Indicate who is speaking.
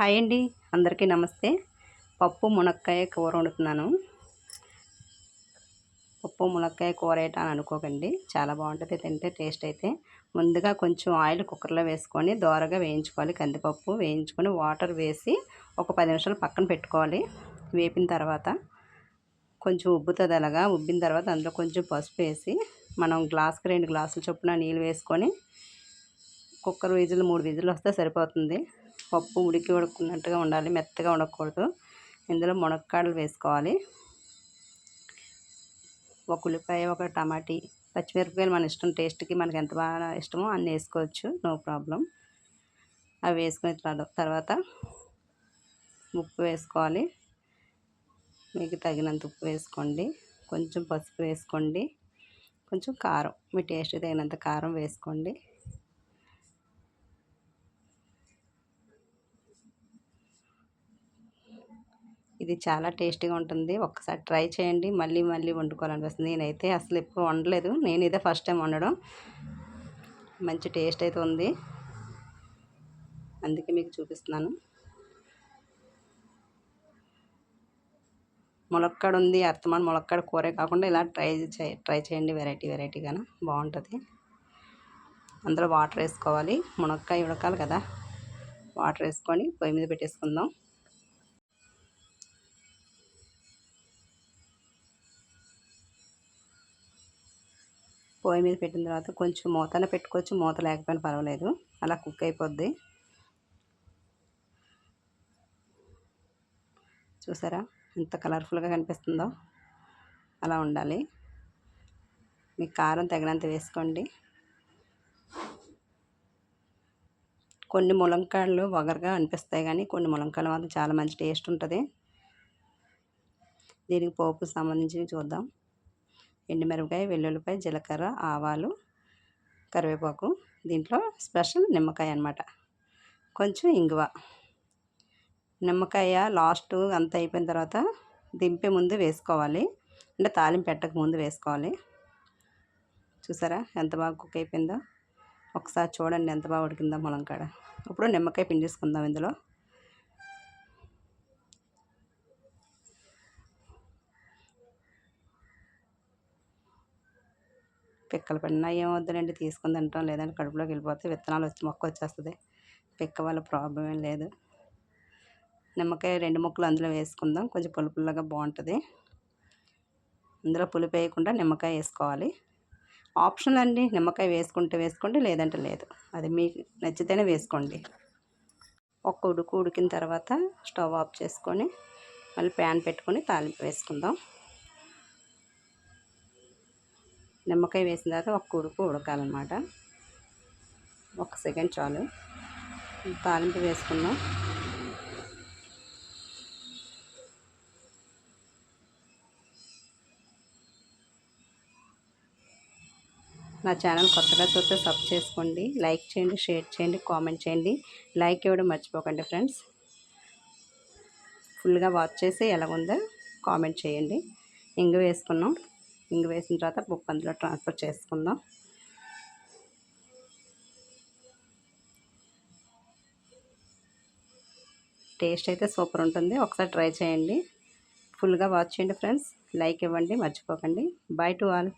Speaker 1: Hi అండి అందరికీ నమస్తే. పప్పు మునక్కాయ కూర వండుతున్నాను. పప్పు మునక్కాయ కూర ఏటా అని అనుకోకండి. చాలా బాగుంటుంది తింటే టేస్ట్ అయితే. ముందుగా కొంచెం ఆయిల్ కుక్కర్లో వేసుకొని దోరగా వేయించుకోవాలి. కందిపప్పు వేయించుకొని వాటర్ వేసి ఒక పది నిమిషాలు పక్కన పెట్టుకోవాలి. వేపిన తర్వాత కొంచెం ఉబ్బుతుంది అలాగా. ఉబ్బిన తర్వాత అందులో కొంచెం పసుపు వేసి మనం గ్లాస్కి రెండు గ్లాసులు చొప్పున నీళ్ళు వేసుకొని కుక్కర్ విజిల్ మూడు విజిల్ వస్తే సరిపోతుంది. పప్పు ఉడికి ఉడుకున్నట్టుగా ఉండాలి. మెత్తగా ఉండకూడదు. ఇందులో మునక్కాడలు వేసుకోవాలి. ఒక ఉల్లిపాయ ఒక టమాటీ పచ్చిమిరపకాయలు మన ఇష్టం టేస్ట్కి మనకి ఎంత బాగా ఇష్టమో అన్నీ వేసుకోవచ్చు. నో ప్రాబ్లం అవి వేసుకున్న తర్వాత ఉప్పు వేసుకోవాలి. మీకు తగినంత ఉప్పు వేసుకోండి. కొంచెం పసుపు వేసుకోండి. కొంచెం కారం. మీ టేస్ట్ తగినంత కారం వేసుకోండి. ఇది చాలా టేస్టీగా ఉంటుంది. ఒక్కసారి ట్రై చేయండి. మళ్ళీ మళ్ళీ వండుకోవాలనిపిస్తుంది. నేనైతే అసలు ఎప్పుడు వండలేదు. నేను ఇదే ఫస్ట్ టైం వండడం. మంచి టేస్ట్ అయితే ఉంది. అందుకే మీకు చూపిస్తున్నాను. ములక్కడ ఉంది. అర్థమాన్ ములక్కాడ కూరే కాకుండా ఇలా ట్రై చే ట్రై చేయండి. వెరైటీ వెరైటీగా బాగుంటుంది. అందులో వాటర్ వేసుకోవాలి. మునక్కాయ ఉడకాలి కదా. వాటర్ వేసుకొని పొయ్యి మీద పెట్టేసుకుందాం. పొయ్యి మీద పెట్టిన తర్వాత కొంచెం మూతన పెట్టుకోవచ్చు. మూత లేకపోయినా పర్వాలేదు. అలా కుక్ అయిపోద్ది. చూసారా? ఎంత కలర్ఫుల్గా కనిపిస్తుందో. అలా ఉండాలి. మీకు కారం తగినంత వేసుకోండి. కొన్ని ములంకాయలు వగరగా అనిపిస్తాయి కానీ కొన్ని ములంకాయలు మాత్రం చాలా మంచి టేస్ట్ ఉంటుంది. దీనికి పోపు సంబంధించి చూద్దాం. ఎండుమిరపకాయ వెల్లుల్లిపాయ జీలకర్ర ఆవాలు కరివేపాకు. దీంట్లో స్పెషల్ నిమ్మకాయ అనమాట కొంచెం ఇంగువ. నిమ్మకాయ లాస్ట్ అంత అయిపోయిన తర్వాత దింపే ముందు వేసుకోవాలి. అంటే తాలింపు పెట్టక ముందు వేసుకోవాలి. చూసారా? ఎంత బాగా కుక్ అయిపోయిందో. ఒకసారి చూడండి ఎంత బాగా ఉడికిందో ములంకాడ ఇప్పుడు నిమ్మకాయ పిండేసుకుందాం ఇందులో. పిక్కలు పడినా ఏమవుతుందండి తీసుకుని తింటాం. లేదంటే కడుపులోకి వెళ్ళిపోతే విత్తనాలు వచ్చి మొక్క వచ్చేస్తుంది. పిక్క వల్ల ప్రాబ్లం ఏం లేదు. నిమ్మకాయ రెండు ముక్కలు అందులో వేసుకుందాం. కొంచెం పులుపుల్లగా బాగుంటుంది. అందులో పులుపు వేయకుండా నిమ్మకాయ వేసుకోవాలి. ఆప్షన్ అండి నిమ్మకాయ వేసుకుంటే వేసుకోండి లేదంటే లేదు. అది మీకు నచ్చితేనే వేసుకోండి. ఒక్క ఉడుకు ఉడికిన తర్వాత స్టవ్ ఆఫ్ చేసుకొని మళ్ళీ ప్యాన్ పెట్టుకొని తాలింపు వేసుకుందాం. నిమ్మకాయ వేసిన తర్వాత ఒక ఉడుపు ఉడకాలన్నమాట. ఒక సెకండ్ చాలు. తాలింపు వేసుకుందాం నా ఛానల్ కొత్తగా చూస్తే సబ్ చేసుకోండి. లైక్ చేయండి షేర్ చేయండి కామెంట్ చేయండి. లైక్ ఇవ్వడం మర్చిపోకండి ఫ్రెండ్స్. ఫుల్గా వాచ్ చేసి ఎలా ఉందో కామెంట్ చేయండి. ఇంగు వేసుకున్నాం. ఇంగు వేసిన తర్వాత పప్పు అందులో ట్రాన్స్ఫర్ చేసుకుందాం. టేస్ట్ అయితే సూపర్ ఉంటుంది. ఒకసారి ట్రై చేయండి. ఫుల్గా వాచ్ చేయండి ఫ్రెండ్స్. లైక్ ఇవ్వండి. మర్చిపోకండి. Bye to all